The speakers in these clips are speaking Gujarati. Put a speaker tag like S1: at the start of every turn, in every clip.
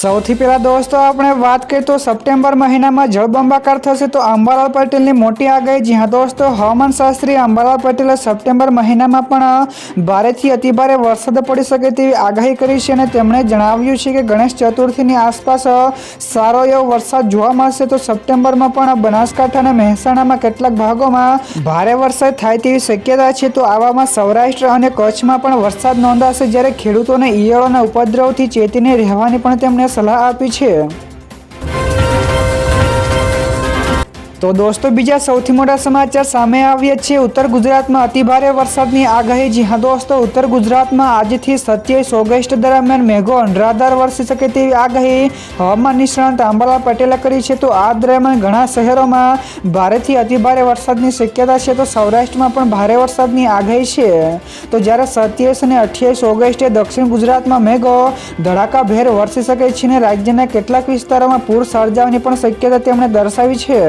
S1: સૌથી પહેલાં દોસ્તો, આપણે વાત કરીએ તો સપ્ટેમ્બર મહિનામાં જળબંબાકાર થશે તો અંબાલાલ પટેલની મોટી આગાહી. જ્યાં દોસ્તો, હવામાન શાસ્ત્રી અંબાલાલ પટેલે સપ્ટેમ્બર મહિનામાં પણ ભારેથી અતિભારે વરસાદ પડી શકે તેવી આગાહી કરી છે અને તેમણે જણાવ્યું છે કે ગણેશ ચતુર્થીની આસપાસ સારો એવો વરસાદ જોવા મળશે. તો સપ્ટેમ્બરમાં પણ બનાસકાંઠા અને મહેસાણામાં કેટલાક ભાગોમાં ભારે વરસાદ થાય તેવી શક્યતા છે. તો આવામાં સૌરાષ્ટ્ર અને કચ્છમાં પણ વરસાદ નોંધાશે, જ્યારે ખેડૂતોને ઈયળોના ઉપદ્રવથી ચેતીને રહેવાની પણ તેમણે સલાહ આપી છે. તો દોસ્તો, બીજા સૌથી મોટા સમાચાર સામે આવ્યા છે. ઉત્તર ગુજરાતમાં અતિભારે વરસાદની આગાહી. જી હા દોસ્તો, ઉત્તર ગુજરાતમાં આજથી સત્યાવીસ ઓગસ્ટ દરમિયાન મેઘો અનરાધાર વરસી શકે તેવી આગાહી હવામાન નિષ્ણાંત આંબાલા પટેલે કરી છે. તો આ દરમિયાન ઘણા શહેરોમાં ભારેથી અતિભારે વરસાદની શક્યતા છે. તો સૌરાષ્ટ્રમાં પણ ભારે વરસાદની આગાહી છે. તો જ્યારે સત્યાવીસ અને અઠ્યાવીસ ઓગસ્ટે દક્ષિણ ગુજરાતમાં મેઘો ધડાકાભેર વરસી શકે છે અને રાજ્યના કેટલાક વિસ્તારોમાં પૂર સર્જાવાની પણ શક્યતા તેમણે દર્શાવી છે.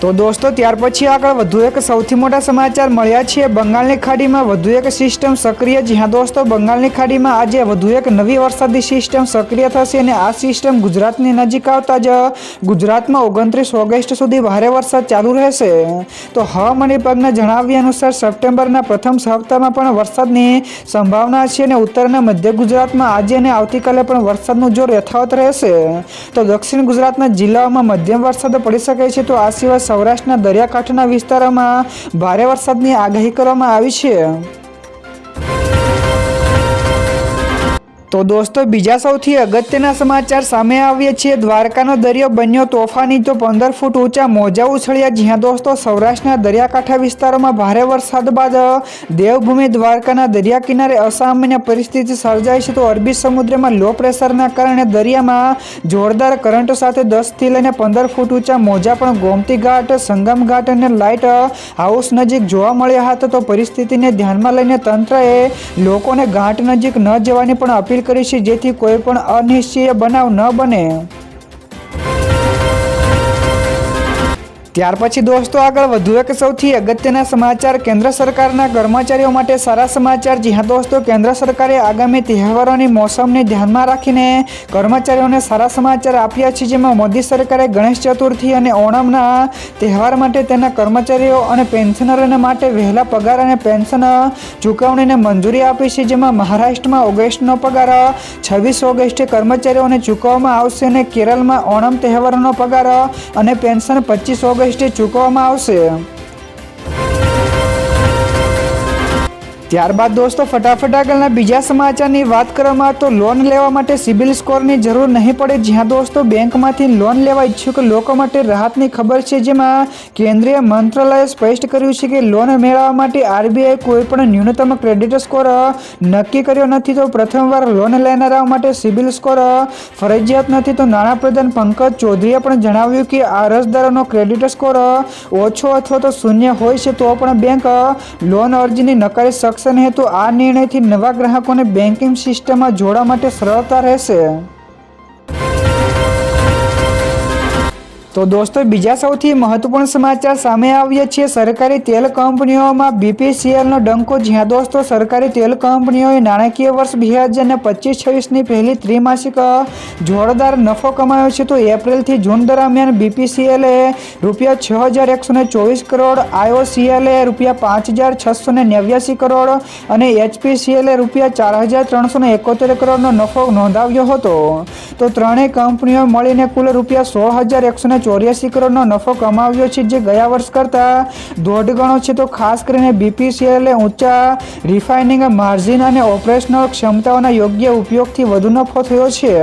S1: તો દોસ્તો, ત્યાર પછી આગળ વધુ એક સૌથી મોટા સમાચાર મળ્યા છે. બંગાળની ખાડીમાં વધુ એક સિસ્ટમ સક્રિય જ્યાં દોસ્તો, બંગાળની ખાડીમાં આજે વધુ એક નવી વરસાદી સિસ્ટમ સક્રિય થશે અને આ સિસ્ટમ ગુજરાતની નજીક આવતા જ ગુજરાતમાં ઓગણત્રીસ ઓગસ્ટ સુધી ભારે વરસાદ ચાલુ રહેશે. તો હવામાન વિભાગના જણાવ્યા અનુસાર સપ્ટેમ્બરના પ્રથમ સપ્તાહમાં પણ વરસાદની સંભાવના છે અને ઉત્તરના મધ્ય ગુજરાતમાં આજે અને આવતીકાલે પણ વરસાદનું જોર યથાવત રહેશે. તો દક્ષિણ ગુજરાતના જિલ્લાઓમાં મધ્યમ વરસાદ પડી શકે છે. તો આ સિવાય સૌરાષ્ટ્રના દરિયાકાંઠાના વિસ્તારોમાં ભારે વરસાદની આગાહી કરવામાં આવી છે. તો દોસ્તો, બીજા સૌથી અગત્યના સમાચાર સામે આવ્યા છે. દ્વારકાનો દરિયો બન્યો તોફાની તો પંદર ફૂટ ઊંચા મોજા ઉછળ્યા, જ્યાં દોસ્તો સૌરાષ્ટ્રના દરિયાકાંઠા વિસ્તારોમાં ભારે વરસાદ બાદ દેવભૂમિ દ્વારકાના દરિયા કિનારે અસામાન્ય પરિસ્થિતિ સર્જાઈ છે. તો અરબી સમુદ્રમાં લો પ્રેશરના કારણે દરિયામાં જોરદાર કરંટ સાથે દસથી લઈને પંદર ફૂટ ઊંચા મોજા પણ ગોમતી ઘાટ, સંગમ ઘાટ અને લાઇટ હાઉસ નજીક જોવા મળ્યા હતા. તો પરિસ્થિતિને ધ્યાનમાં લઈને તંત્રએ લોકોને ઘાટ નજીક ન જવાની પણ અપીલ કરી છે જેથી કોઈ પણ અનિશ્ચિય બનાવ ન બને. ત્યાર પછી દોસ્તો આગળ વધુ એક સૌથી અગત્યના સમાચાર કેન્દ્ર સરકારના કર્મચારીઓ માટે સારા સમાચાર. જી હા દોસ્તો, કેન્દ્ર સરકારે આગામી તહેવારોની મોસમને ધ્યાનમાં રાખીને કર્મચારીઓને સારા સમાચાર આપ્યા છે, જેમાં મોદી સરકારે ગણેશ ચતુર્થી અને ઓણમના તહેવાર માટે તેના કર્મચારીઓ અને પેન્શનરોને માટે વહેલા પગાર અને પેન્શન ચૂકવણીને મંજૂરી આપી છે, જેમાં મહારાષ્ટ્રમાં ઓગસ્ટનો પગાર, છવ્વીસ ઓગસ્ટે કર્મચારીઓને ચૂકવવામાં આવશે અને કેરળમાં ઓણમ તહેવારનો પગાર અને પેન્શન પચીસ ઓગસ્ટે ચૂકવવામાં આવશે. ત્યારબાદ દોસ્તો, ફટાફટ આગળના બીજા સમાચારની વાત કરવામાં તો લોન લેવા માટે સિબિલ સ્કોરની જરૂર નહીં પડે, જ્યાં દોસ્તો બેંકમાંથી લોન લેવા ઈચ્છુક લોકો માટે રાહતની ખબર છે. જેમાં કેન્દ્રીય મંત્રાલયે સ્પષ્ટ કર્યું છે કે લોન મેળવવા માટે આરબીઆઈ કોઈપણ ન્યૂનતમ ક્રેડિટ સ્કોર નક્કી કર્યો નથી. તો પ્રથમવાર લોન લેનારાઓ માટે સિબિલ સ્કોર ફરજિયાત નથી. તો નાણાપ્રધાન પંકજ ચૌધરીએ પણ જણાવ્યું કે આ અરજદારોનો ક્રેડિટ સ્કોર ઓછો અથવા તો શૂન્ય હોય છે, તો પણ બેંક લોન અરજીની નકારી શકશે નહીં હેતુ આ નિર્ણયથી નવા ગ્રાહકોને બેન્કિંગ સિસ્ટમમાં જોડાવા માટે સરળતા રહેશે. તો દોસ્તો, બીજા સૌથી મહત્વપૂર્ણ સમાચાર સામે આવ્યા છે. સરકારી તેલ કંપનીઓમાં બીપીસીએલનો ડંકો જ્યાં દોસ્તો, સરકારી તેલ કંપનીઓએ નાણાકીય વર્ષ બે હજાર ને પચીસ છવ્વીસની પહેલી ત્રિમાસિક જોરદાર નફો કમાયો છે. તો એપ્રિલથી જૂન દરમિયાન બીપીસીએલે રૂપિયા છ હજાર એકસો ને ચોવીસ કરોડ આઈઓસીએલે રૂપિયા પાંચ હજાર છસો ને નેવ્યાસી કરોડ અને એચપીસીએલે રૂપિયા ચાર હજાર ત્રણસો ને એકોતેર કરોડનો નફો નોંધાવ્યો હતો. તો ત્રણેય કંપનીઓ મળીને કુલ રૂપિયા સોળ હજાર એકસો ને ચોર્યાસી કરોડનો નફો કમાવ્યો છે જે ગયા વર્ષ કરતાં દોઢ ગણો છે. તો ખાસ કરીને બીપીસીએલે ઊંચા રિફાઇનિંગ માર્જિન અને ઓપરેશનલ ક્ષમતાઓના યોગ્ય ઉપયોગથી વધુ નફો થયો છે.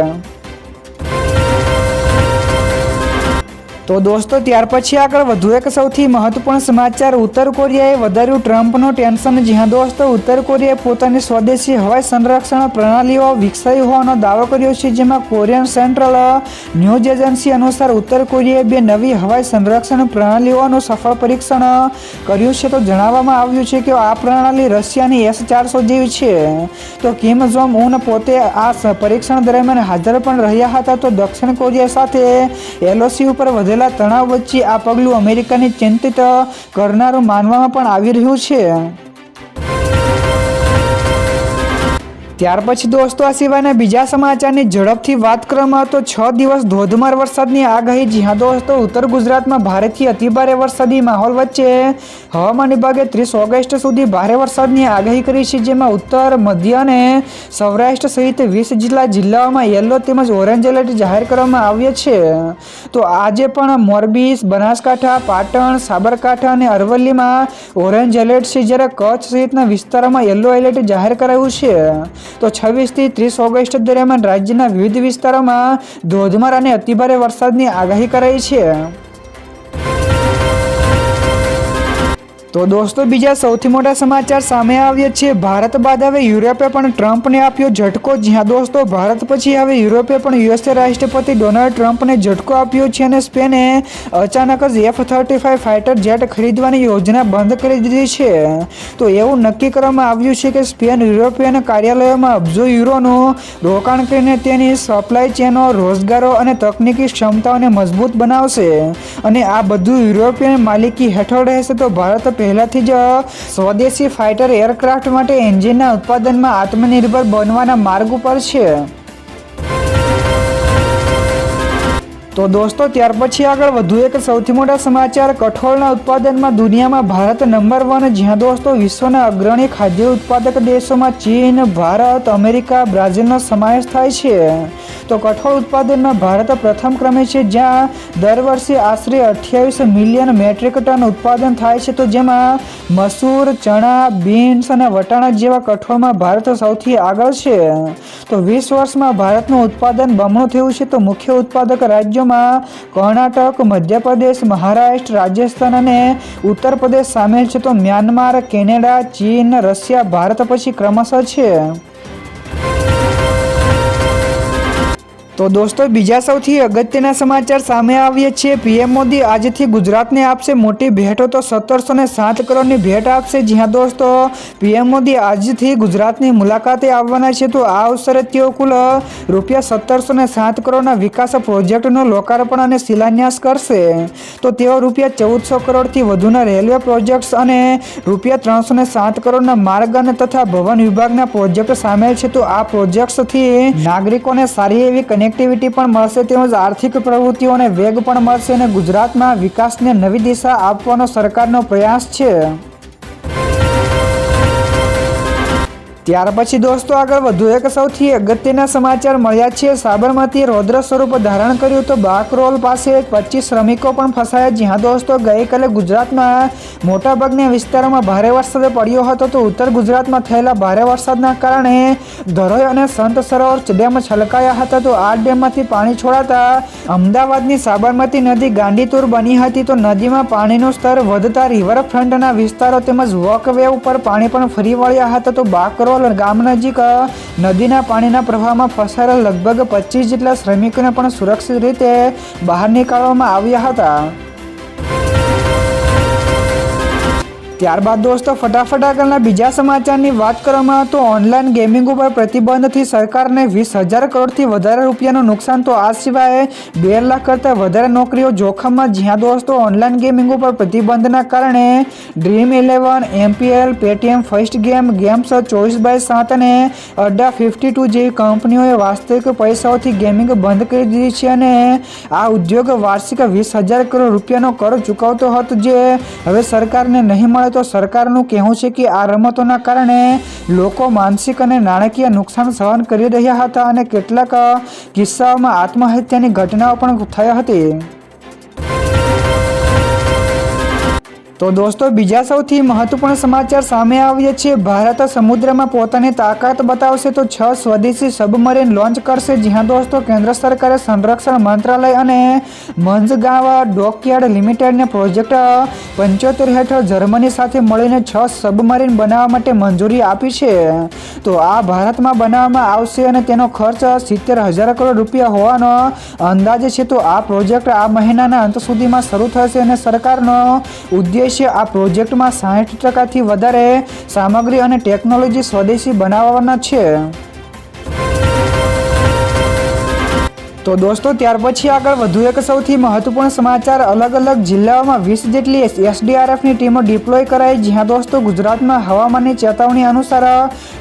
S1: તો દોસ્તો, ત્યાર પછી આગળ વધુ એક સૌથી મહત્વપૂર્ણ સમાચાર. ઉત્તર કોરિયાએ વધાર્યું ટ્રમ્પનું ટેન્શન. જ્યાં દોસ્તો, ઉત્તર કોરિયાએ પોતાની સ્વદેશી હવાઈ સંરક્ષણ પ્રણાલીઓ વિકસાવી હોવાનો દાવો કર્યો છે, જેમાં કોરિયન સેન્ટ્રલ ન્યૂઝ એજન્સી અનુસાર ઉત્તર કોરિયાએ બે નવી હવાઈ સંરક્ષણ પ્રણાલીઓનું સફળ પરીક્ષણ કર્યું છે. તો જણાવવામાં આવ્યું છે કે આ પ્રણાલી રશિયાની એસ ચારસો જેવી છે. તો કિમ જોમ ઉન પોતે આ પરીક્ષણ દરમિયાન હાજર પણ રહ્યા હતા. તો દક્ષિણ કોરિયા સાથે એલઓસી ઉપર વધેલા તણાવ વચ્ચે આ પગલું અમેરિકાને ચિંતિત કરનારું માનવામાં પણ આવી રહ્યું છે. ત્યાર પછી દોસ્તો આ સિવાયના બીજા સમાચારની ઝડપથી વાત કરવામાં તો છ દિવસ ધોધમાર વરસાદની આગાહી. જ્યાં દોસ્તો, ઉત્તર ગુજરાતમાં ભારેથી અતિભારે વરસાદી માહોલ વચ્ચે હવામાન વિભાગે ત્રીસ ઓગસ્ટ સુધી ભારે વરસાદની આગાહી કરી છે, જેમાં ઉત્તર, મધ્ય અને સૌરાષ્ટ્ર સહિત વીસ જેટલા જિલ્લાઓમાં યલો તેમજ ઓરેન્જ એલર્ટ જાહેર કરવામાં આવ્યા છે. તો આજે પણ મોરબી, બનાસકાંઠા, પાટણ, સાબરકાંઠા અને અરવલ્લીમાં ઓરેન્જ એલર્ટ છે, જ્યારે કચ્છ સહિતના વિસ્તારોમાં યલો એલર્ટ જાહેર કરાયું છે. તો છવ્વીસથી ત્રીસ ઓગસ્ટ દરમિયાન રાજ્યના વિવિધ વિસ્તારોમાં ધોધમાર અને અતિભારે વરસાદની આગાહી કરાઈ છે. તો દોસ્તો, બીજા સૌથી મોટા સમાચાર સામે આવ્યા છે. ભારત બાદ હવે યુરોપે પણ ટ્રમ્પને આપ્યો ઝટકો. જ્યાં દોસ્તો, ભારત પછી હવે યુરોપે પણ યુએસએ રાષ્ટ્રપતિ ડોનાલ્ડ ટ્રમ્પને ઝટકો આપ્યો છે અને સ્પેને અચાનક જ F thirty five fighter jet ખરીદવાની યોજના બંધ કરી દીધી છે. તો એવું નક્કી કરવામાં આવ્યું છે કે સ્પેન યુરોપિયન કાર્યાલયોમાં અબજો યુરોનું રોકાણ કરીને તેની સપ્લાય ચેનો રોજગારો અને તકનીકી ક્ષમતાઓને મજબૂત બનાવશે. અને આ બધું યુરોપિયન માલિકી હેઠળ રહેશે. તો ભારત પહેલાથી જ સ્વદેશી ફાઇટર એરક્રાફ્ટ માટે એન્જિનના ઉત્પાદનમાં આત્મનિર્ભર બનવાના માર્ગ ઉપર છે. તો દોસ્તો, ત્યાર પછી આગળ વધુ એક સૌથી મોટા સમાચાર. કઠોળના ઉત્પાદનમાં દુનિયામાં ભારત નંબર વન, જ્યાં દોસ્તો વિશ્વના અગ્રણી ખાદ્ય ઉત્પાદક દેશોમાં ચીન, ભારત, અમેરિકા, બ્રાઝિલનો સમાવેશ થાય છે. તો કઠોળ ઉત્પાદનમાં ભારત પ્રથમ ક્રમે છે, જ્યાં દર વર્ષે આશરે અઠ્યાવીસ મિલિયન મેટ્રિક ટન ઉત્પાદન થાય છે. તો જેમાં મસૂર, ચણા, બીન્સ અને વટાણા જેવા કઠોળમાં ભારત સૌથી આગળ છે. તો વીસ વર્ષમાં ભારતનું ઉત્પાદન બમણું થયું છે. તો મુખ્ય ઉત્પાદક રાજ્યોમાં કર્ણાટક, મધ્યપ્રદેશ, મહારાષ્ટ્ર, રાજસ્થાન અને ઉત્તર પ્રદેશ સામેલ છે. તો મ્યાનમાર, કેનેડા, ચીન, રશિયા, ભારત પછી ક્રમશઃ છે. તો દોસ્તો, બીજા સૌથી અગત્યના સમાચાર સામે આવીએ છીએ. પીએમ મોદી આજથી ગુજરાતને આપશે મોટી ભેટો, તો સત્તરસો ને સાત કરોડની ભેટ આપશે. જ્યાં દોસ્તો, પીએમ મોદી આજથી ગુજરાતની મુલાકાતે આવવાના છે. તો આ અવસરે તેઓ કુલ, રૂપિયા સત્તરસો ને સાત કરોડના વિકાસ પ્રોજેક્ટનું લોકાર્પણ અને શિલાન્યાસ કરશે. તો તેઓ રૂપિયા ચૌદસો કરોડથી વધુના રેલવે પ્રોજેક્ટ્સ અને રૂપિયા ત્રણસો ને સાત કરોડના માર્ગ અને તથા ભવન વિભાગના પ્રોજેક્ટ સામેલ છે. તો આ પ્રોજેક્ટ્સથી નાગરિકોને સારી એવી કનેક્ટિવિટી પણ મળશે, તેમજ આર્થિક પ્રવૃત્તિઓને વેગ પણ મળશે અને ગુજરાતમાં વિકાસને નવી દિશા આપવાનો સરકારનો પ્રયાસ છે. ત્યાર પછી દોસ્તો આગળ વધુ એક સૌથી અગત્યના સમાચાર મળ્યા છે. સાબરમતીએ રૌદ્ર સ્વરૂપ ધારણ કર્યું તો બાકરોલ પાસે પચીસ શ્રમિકો પણ ફસાયા. જ્યાં દોસ્તો ગઈકાલે ગુજરાતના મોટાભાગના વિસ્તારોમાં ભારે વરસાદ પડ્યો હતો તો ઉત્તર ગુજરાતમાં થયેલા ભારે વરસાદના કારણે ધરોઈ અને સંત સરોવર ડેમ છલકાયા હતા. તો આ ડેમમાંથી પાણી છોડાતા અમદાવાદની સાબરમતી નદી ગાંડીતુર બની હતી. તો નદીમાં પાણીનું સ્તર વધતા રિવરફ્રન્ટના વિસ્તારો તેમજ વોકવે ઉપર પાણી પણ ફરી વળ્યા હતા. તો બાકરોલ ગામ નજીક નદીના પાણીના પ્રવાહમાં ફસાયેલા લગભગ પચીસ જેટલા શ્રમિકોને પણ સુરક્ષિત રીતે બહાર નીકાળવામાં આવ્યા હતા. ત્યારબાદ દોસ્તો, ફટાફટ આગળના બીજા સમાચારની વાત કરવામાં તો ઓનલાઈન ગેમિંગ ઉપર પ્રતિબંધથી સરકારને વીસ હજાર કરોડથી વધારે રૂપિયાનું નુકસાન તો આ સિવાય બે લાખ કરતાં વધારે નોકરીઓ જોખમમાં જ્યાં દોસ્તો ઓનલાઈન ગેમિંગ ઉપર પ્રતિબંધના કારણે Dream Eleven MPL Paytm first game games ચોવીસ બાય સાત અને અડ્ડા ફિફ્ટી ટુ જેવી કંપનીઓએ વાસ્તવિક પૈસાઓથી ગેમિંગ બંધ કરી દીધી છે અને આ ઉદ્યોગ વાર્ષિક વીસ હજાર કરોડ રૂપિયાનો કર ચૂકવતો હતો જે હવે સરકારને નહીં મળે તો સરકારનું કહેવું છે કે આ રમતોના કારણે લોકો માનસિક અને નાણાકીય નુકસાન સહન કરી રહ્યા હતા અને કેટલાક કિસ્સાઓમાં આત્મહત્યાની ઘટનાઓ પણ થઈ હતી. તો દોસ્તો, બીજા સૌથી મહત્વપૂર્ણ સમાચાર સામે આવ્યા છે ભારત સમુદ્રમાં પોતાની તાકાત બતાવશે તો છ સ્વદેશી સબમરીન લોન્ચ કરશે. જ્યાં દોસ્તો, કેન્દ્ર સરકારે સંરક્ષણ મંત્રાલય અને મંઝગાંવ ડોકયાર્ડ લિમિટેડને પ્રોજેક્ટ પંચોતેર હેઠળ જર્મની સાથે મળીને છ સબમરીન બનાવવા માટે મંજૂરી આપી છે. તો આ ભારતમાં બનાવવામાં આવશે અને તેનો ખર્ચ સિત્તેર હજાર કરોડ રૂપિયા હોવાનો અંદાજ છે. તો આ પ્રોજેક્ટ આ મહિનાના અંત સુધીમાં શરૂ થશે અને સરકારનો ઉદ્દેશ્ય આ પ્રોજેક્ટમાં સાહીઠ ટકાથી વધારે સામગ્રી અને ટેકનોલોજી સ્વદેશી બનાવવાના છે. તો દોસ્તો, ત્યાર પછી આગળ વધુ એક સૌથી મહત્વપૂર્ણ સમાચાર અલગ અલગ જિલ્લાઓમાં વીસ જેટલી એસડીઆરએફની ટીમો ડિપ્લોય કરાઈ. જ્યાં દોસ્તો, ગુજરાતમાં હવામાનની ચેતવણી અનુસાર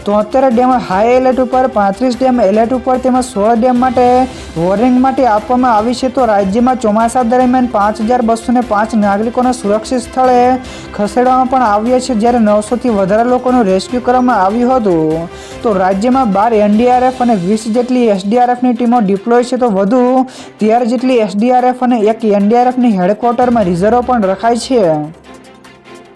S1: તોતેર ડેમ હાઈ એલર્ટ ઉપર, પાંત્રીસ ડેમ એલર્ટ ઉપર તેમજ સોળ ડેમ માટે વોર્નિંગ માટે આપવામાં આવી છે. તો રાજ્યમાં ચોમાસા દરમિયાન પાંચ હજાર બસો ને પાંચ નાગરિકોને સુરક્ષિત સ્થળે ખસેડવામાં પણ આવ્યા છે. જ્યારે નવસોથી વધારે લોકોનું રેસ્ક્યુ કરવામાં આવ્યું હતું. તો રાજ્યમાં બાર એનડીઆરએફ અને વીસ જેટલી એસડીઆરએફની ટીમો ડિપ્લોય છે. તો વધુ. તેર જેટલી એસડીઆરએફ અને એક એનડીઆરએફની હેડક્વાર્ટરમાં રિઝર્વ પણ રખાય છે.